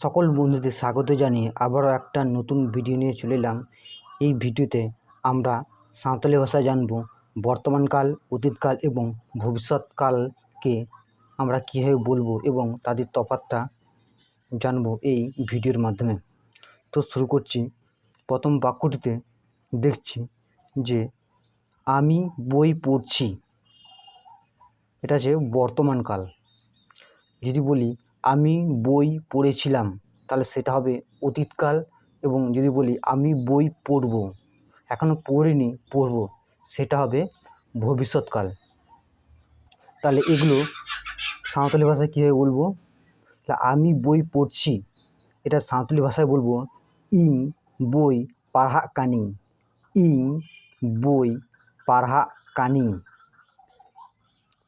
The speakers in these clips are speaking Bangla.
সকল বন্ধুদের স্বাগত জানিয়ে আবারও একটা নতুন ভিডিও নিয়ে চলে এলাম। এই ভিডিওতে আমরা সাঁওতালি ভাষায় জানব, বর্তমানকাল, অতীতকাল এবং ভবিষ্যৎকালকে আমরা কীভাবে বলব এবং তাদের তফাৎটা জানব এই ভিডিওর মাধ্যমে। তো শুরু করছি। প্রথম বাক্যটিতে দেখছি যে, আমি বই পড়ছি। এটা হচ্ছে বর্তমানকাল। যদি বলি আমি বই পড়েছিলাম, তাহলে সেটা হবে অতীতকাল এবং যদি বলি আমি বই পড়ব এখনও পড়িনি, পড়ব, সেটা হবে ভবিষ্যৎকাল। তাহলে এগুলো সাঁওতালি ভাষায় কীভাবে বলব? তা আমি বই পড়ছি, এটা সাঁওতালি ভাষায় বলব, ইং বই পাড়হা কানি, ইং বই পাড়হা কানি।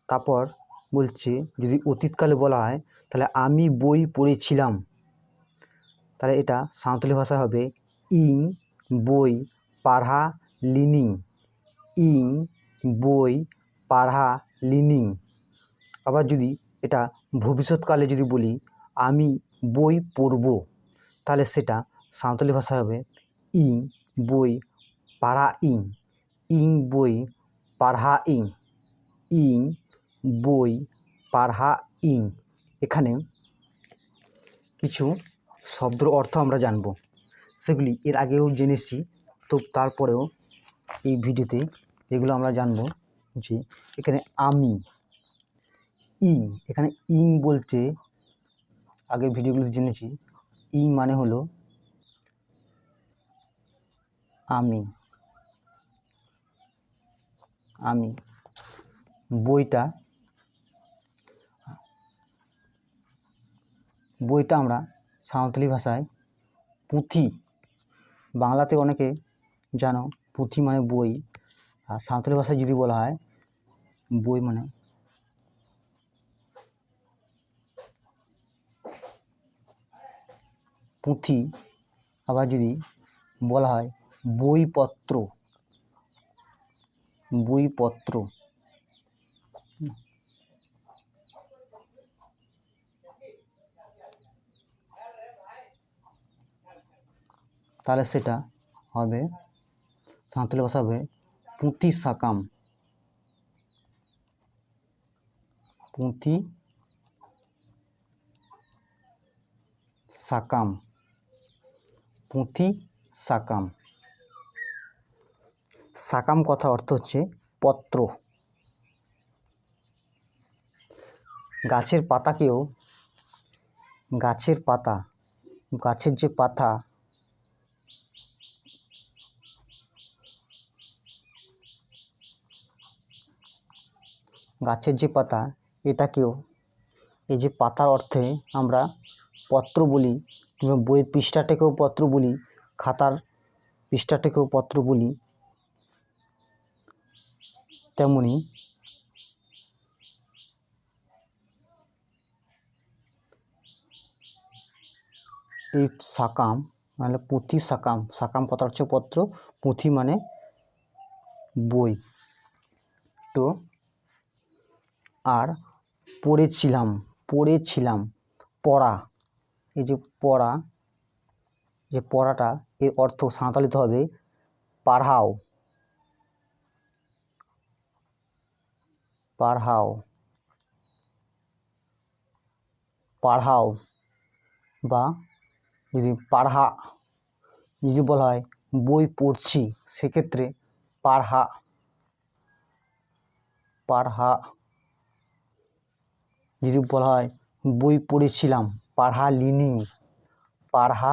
তারপর বলছে, যদি অতীতকালে বলা হয় তাহলে আমি বই পড়েছিলাম। তাহলে এটা সাঁওতালি ভাষা হবে। ইং, বই, পাড়হা, লিনিং। ইং, বই, পাড়হা, লিনিং। আবার যদি এটা ভবিষ্যৎকালে যদি বলি, আমি বই পড়ব, তাহলে সেটা সাঁওতালি ভাষা হবে ইং, বই, পাড়হা ইং। ইং, বই, পাড়হা ইং। ইং, বই, পাড়হা ইং। এখানে কিছু শব্দর অর্থ আমরা জানব। সেগুলি এর আগেও জেনেছি তো তারপরেও এই ভিডিওতে এগুলো আমরা জানব যে এখানে আমি, ইং, এখানে ইং বলতে আগের ভিডিওগুলোতে জেনেছি ইং মানে হলো আমি আমি, বইটা বইটা আমরা সাঁওতালি ভাষায় পুঁথি, বাংলাতে অনেকে জানো পুঁথি মানে বই, আর সাঁওতালি ভাষায় যদি বলা হয় বই মানে পুঁথি। আবার যদি বলা হয় বইপত্র বইপত্র। তাহলে সেটা হবে, সাঁওতালি ভাষা হবে পুঁতি সাকাম পুঁতি সাকাম পুঁথি সাকাম সাকাম কথা অর্থ হচ্ছে পত্র। গাছের পাতাকেও গাছের পাতা, গাছের যে পাতা গাছের যে পাতা, এটাকেও। এই যে পাতার অর্থে আমরা পত্র বলি, কিংবা বইয়ের পৃষ্ঠাটাকেও পত্র বলি, খাতার পৃষ্ঠাটাকেও পত্র বলি, তেমনি এই সাকাম মানে পুঁথি সাকাম। সাকাম কথা হচ্ছে পত্র, পুঁথি মানে বই। তো আর পড়েছিলাম পড়েছিলাম। পড়া, এই যে পড়া, যে পড়াটা, এর অর্থ সাঁওতালিতে হবে পাড়হাও পাড়হাও পাড়হাও বা যদি পাড়হা যদি বলা হয় বই পড়ছি, সেক্ষেত্রে পাড়হা পাড়হা যদি বলা হয় বই পড়েছিলাম, পাড়হা লিনি, পাড়হা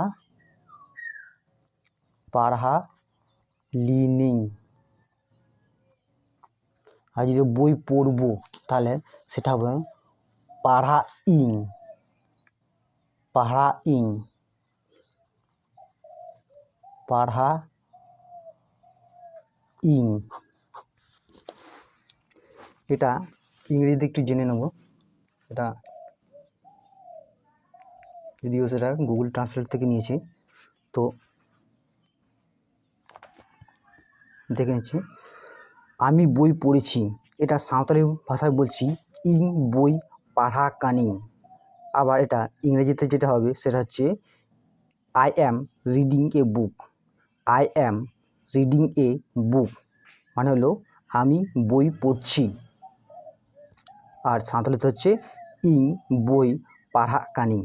পাড়হা লিনিং। আর যদি বই পড়ব, তাহলে সেটা হবে পাড়া ইং, পাড়হা ইং পাড়া ইং। এটা ইংরেজিতে একটু জেনে নেব। এটা যদিও সেটা গুগল ট্রান্সলেট থেকে নিয়েছি, তো দেখে নিচ্ছি। আমি বই পড়েছি, এটা সাঁওতালি ভাষায় বলছি, ইং বই পাড়হা কানি। আবার এটা ইংরেজিতে যেটা হবে, সেটা হচ্ছে I am reading a book I am reading a book মানে হলো, আমি বই পড়ছি। আর সাঁওতালিতে হচ্ছে বই পাড়হা কানি।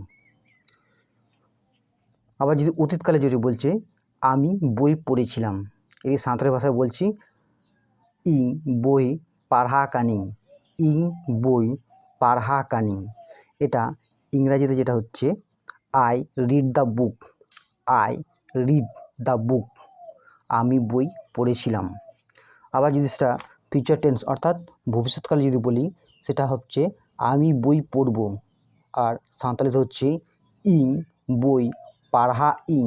আবার যদি অতীতকালে যদি বলছে, আমি বই পড়েছিলাম এই সাঁওতালি ভাষায় বলছি, ইং, বই পাড়হা কানি। ইং, বই পাড়হা কানি। এটা ইংরাজিতে যেটা হচ্ছে I read the book I read the book আমি বই পড়েছিলাম। আবার যদি সেটা ফিউচার টেন্স অর্থাৎ ভবিষ্যৎকালে যদি বলি, সেটা হচ্ছে আমি বই পড়ব। আর সাঁওতালিতে হচ্ছে ইং, বই, পাড়হা ইং।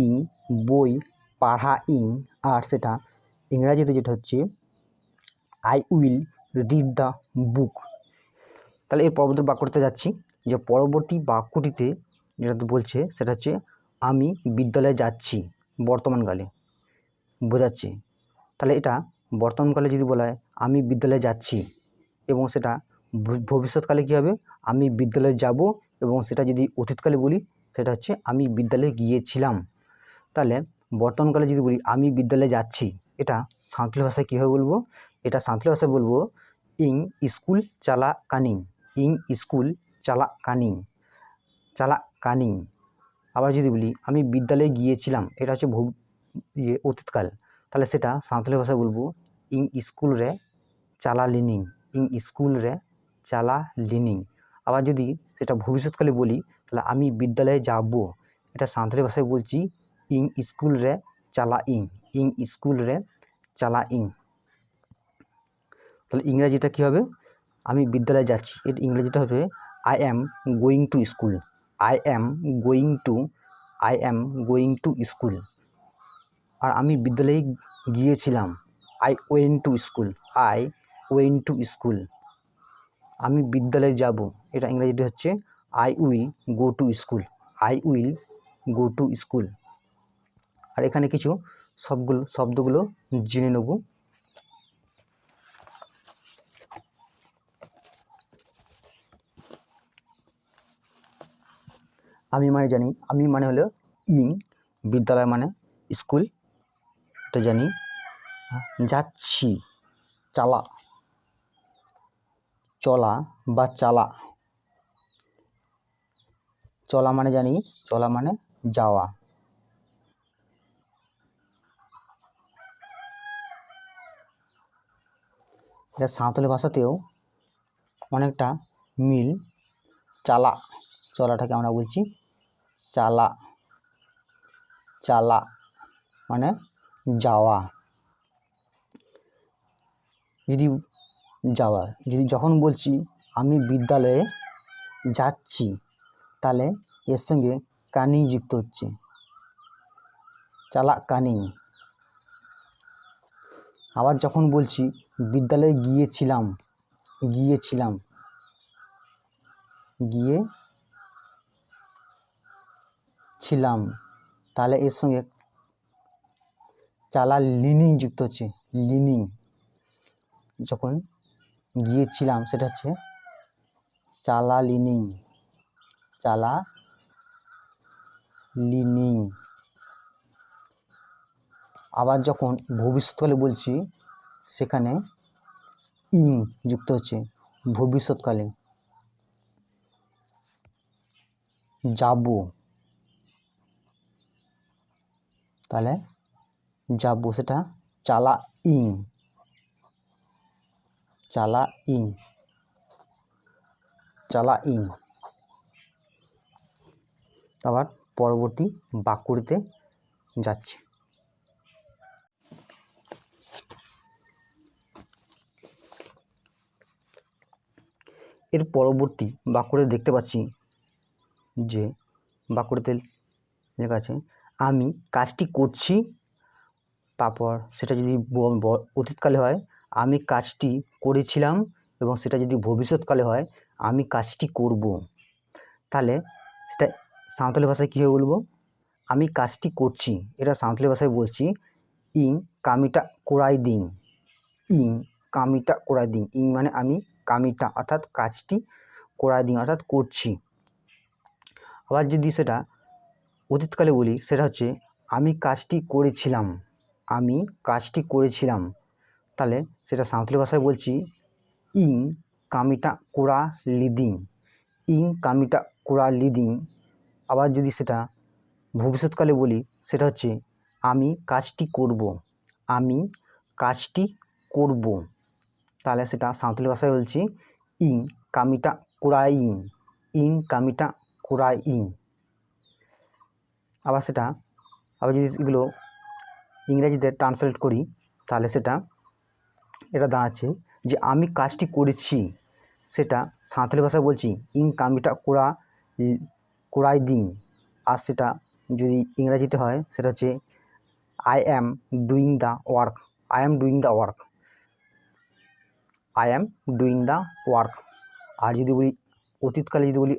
ইং, বই, পাড়হা ইং। আর সেটা ইংরাজিতে যেটা হচ্ছে I will read the book তাহলে এর পরবর্তী বাক্যটিতে যাচ্ছি। যে পরবর্তী বাক্যটিতে যেটা বলছে, সেটা হচ্ছে, আমি বিদ্যালয়ে যাচ্ছি বর্তমানকালে বোঝাচ্ছে। তাহলে এটা বর্তমানকালে যদি বলা হয়, আমি বিদ্যালয়ে যাচ্ছি। এবং সেটা ভবিষ্যৎকালে কী হবে? আমি বিদ্যালয়ে যাব এবং সেটা যদি অতীতকালে বলি, সেটা হচ্ছে আমি বিদ্যালয়ে গিয়েছিলাম। তাহলে বর্তমানকালে যদি বলি, আমি বিদ্যালয়ে যাচ্ছি, এটা সাঁওতালি ভাষায় কীভাবে বলব? এটা সাঁওতালি ভাষায় বলব, ইং স্কুল চালা কানিং, ইং স্কুল চালা কানিং চালা কানিং। আবার যদি বলি, আমি বিদ্যালয়ে গিয়েছিলাম, এটা হচ্ছে ভব ইয়ে অতীতকাল, তাহলে সেটা সাঁওতালি ভাষায় বলব, ইং স্কুল রে চালা লিনিং। ইং স্কুল রে চালা লিনিং আবার যদি সেটা ভবিষ্যৎকালে বলি, তাহলে আমি বিদ্যালয়ে যাব। এটা সাঁওতালি ভাষায় বলছি ইং স্কুল রে চালা ইং ইং স্কুল রে চালা ইং তাহলে ইংরাজিটা কী হবে? আমি বিদ্যালয়ে যাচ্ছি। এর ইংরেজিটা হবে I am going to school I am going to I am going to school আর আমি বিদ্যালয়ে গিয়েছিলাম। I went to school I went to school আমি বিদ্যালয়ে যাব, এটা ইংরেজিতে হচ্ছে I will go to school I will go to school আর এখানে কিছু সবগুলো শব্দগুলো জেনে নেব। আমি মানে জানি, আমি মানে হলো ইং, বিদ্যালয় মানে স্কুল, এটা জানি। যাচ্ছি, চালা। চলা বা চালা। চলা মানে জানি, চলা মানে যাওয়া। এটা সাঁওতালি ভাষাতেও অনেকটা মিল চালা, চলাটাকে আমরা বলছি চালা। চালা মানে যাওয়া। যদি যাওয়া যদি যখন বলছি, আমি বিদ্যালয়ে যাচ্ছি, তাহলে এর সঙ্গে কানিং যুক্ত হচ্ছে। চালা কানিং আবার যখন বলছি, বিদ্যালয়ে গিয়েছিলাম গিয়েছিলাম। গিয়ে ছিলাম, তাহলে এর সঙ্গে চালা লিনিং যুক্ত হচ্ছে লিনিং যখন গিয়েছিলাম, সেটা হচ্ছে চালা লিনিং চালা লিনিং আবার যখন ভবিষ্যৎকালে বলছি, সেখানে ইং যুক্ত হচ্ছে ভবিষ্যৎকালে। যাব। তাহলে যাব, সেটা চালা ইং চালা ইং চালা ইং আবার পরবর্তী বাক্যটিতে যাচ্ছে। এর পরবর্তী বাক্যটি দেখতে পাচ্ছি যে বাক্যটিতে লেখা আছে, আমি কাজটি করছি। তারপর সেটা যদি অতীতকালে হয় আমি কাজটি করেছিলাম এবং সেটা যদি ভবিষ্যৎকালে হয়, আমি কাজটি করব। তাহলে সেটা সাঁওতালি ভাষায় কীভাবে বলব? আমি কাজটি করছি, এটা সাঁওতালি ভাষায় বলছি, ইং কামিটা কোরাই দিন। ইং কামিটা কোরাই দিন। ইং মানে আমি কামিটা, অর্থাৎ কাজটি কোড়াই দিন, অর্থাৎ করছি। আবার যদি সেটা অতীতকালে বলি, সেটা হচ্ছে, আমি কাজটি করেছিলাম। আমি কাজটি করেছিলাম। তাহলে সেটা সাঁওতালি ভাষায় বলছি, ইং কামিটা কোরা লিদিং। ইং কামিটা কোরা লিদিং। আবার যদি সেটা ভবিষ্যৎকালে বলি, সেটা হচ্ছে, আমি কাজটি করব, আমি কাজটি করব। তাহলে সেটা সাঁওতালি ভাষায় বলছি, ইং কামিটা কোরাইং ইং কামিটা কোরাইং আবার সেটা, আবার যদি এগুলো ইংরেজিতে ট্রান্সলেট করি তাহলে সেটা এটা দাঁড়াচ্ছে যে আমি কাজটি করেছি, সেটা সাঁওতালি ভাষায় বলছি, ইং কামিটা কোরা কোরাই দিং। আর সেটা যদি ইংরাজিতে হয়, সেটা হচ্ছে I am doing the work I am doing the work I am doing the work আর যদি বলি, অতীতকালে যদি বলি,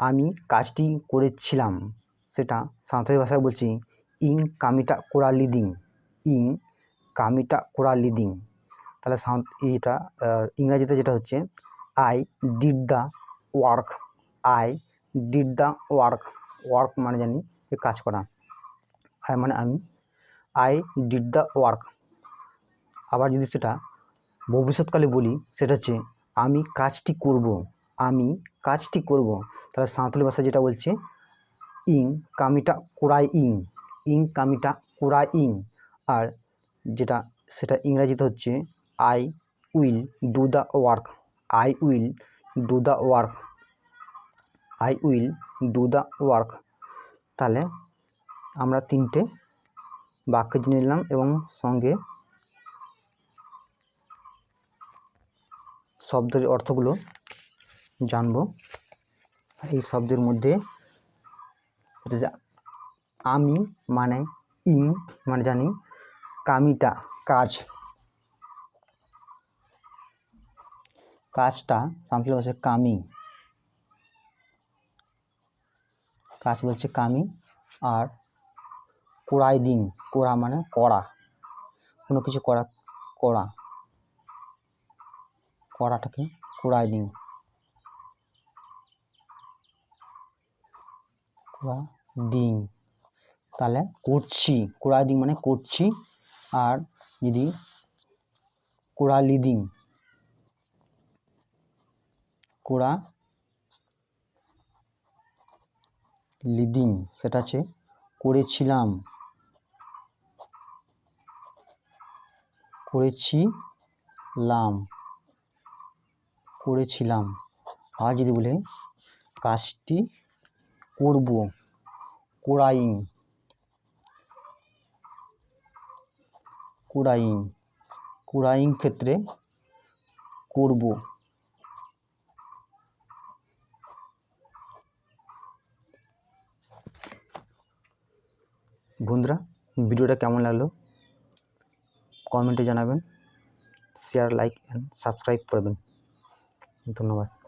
আমি কাজটি করেছিলাম, সেটা সাঁওতালি ভাষায় বলছি, ইং কামিটা কোরা লিদিং ইং কামিটা কোরা লিদিং। তাহলে এটা ইংরাজিতে যেটা হচ্ছে I did the work I did the work work মানে জানি যে কাজ করা। আই মানে আমি। আই ডিড দ্য ওয়ার্ক আবার যদি সেটা ভবিষ্যৎকালে বলি, সেটা হচ্ছে, আমি কাজটি করব, আমি কাজটি করব। তাহলে সাঁওতালি ভাষা যেটা বলছে, ইং কামিটা কোরাই ইং ইং কামিটা কোরাই ইং। আর যেটা, সেটা ইংরাজিতে হচ্ছে I will do the work I will do the work I will do the work তাহলে আমরা তিনটে বাক্য জেনে নিলাম এবং সঙ্গে শব্দের অর্থগুলো জানব। এই শব্দের মধ্যে আমি মানে ইং মানে জানি। কামিটা, কাজ। কাজটা সাঁওতালি ভাষায় কামি। কাজ বলছে কামি আর কোড়াই দিন কোড়া মানে কড়া। কোনো কিছু করা, কড়া। কড়াটাকে কোড়াই দিন কোড়া ডিং তাহলে করছি কোড়াই দিং মানে করছি আর যদি কোড়া লিদিং কোড়া লিদিং সেটা আছে করেছিলাম করেছিলাম করেছিলাম। আর যদি বলে, কাজটি করব কোরাইং কুড়াইং। কুড়াইং ক্ষেত্রে করব। বন্ধুরা, ভিডিওটা কেমন লাগল? কমেন্টে জানাবেন। শেয়ার, লাইক অ্যান্ড সাবস্ক্রাইব করবেন ধন্যবাদ।